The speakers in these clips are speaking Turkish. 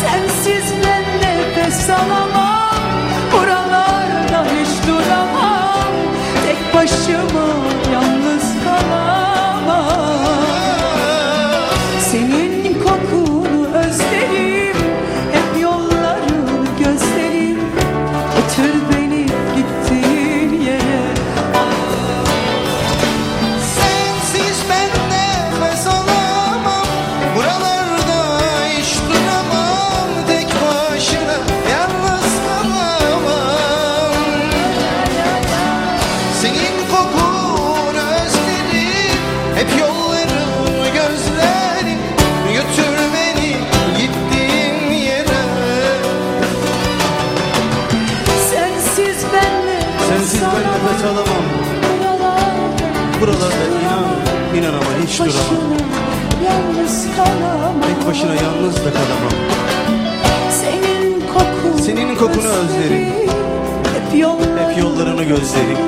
Sensiz ben nefes alamam. Ben nefes alamam. Buralarda inan inan ama hiç duramam. Tek başına yalnız da kalamam. Senin, kokun Senin kokunu özlerim. Hep, yollar Hep yollarını gözlerim.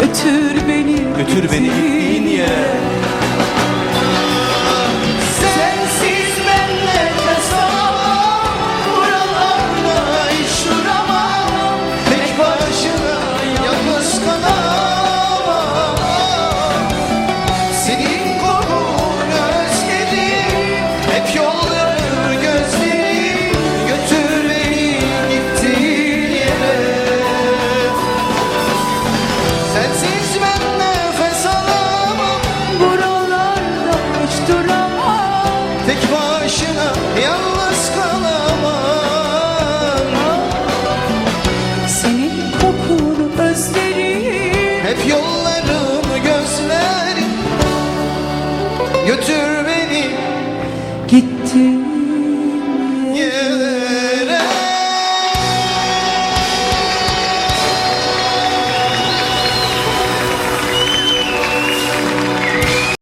Götür beni Götür beni gittiğin yere. Hep yollarımı gözlerim Götür beni. Gittin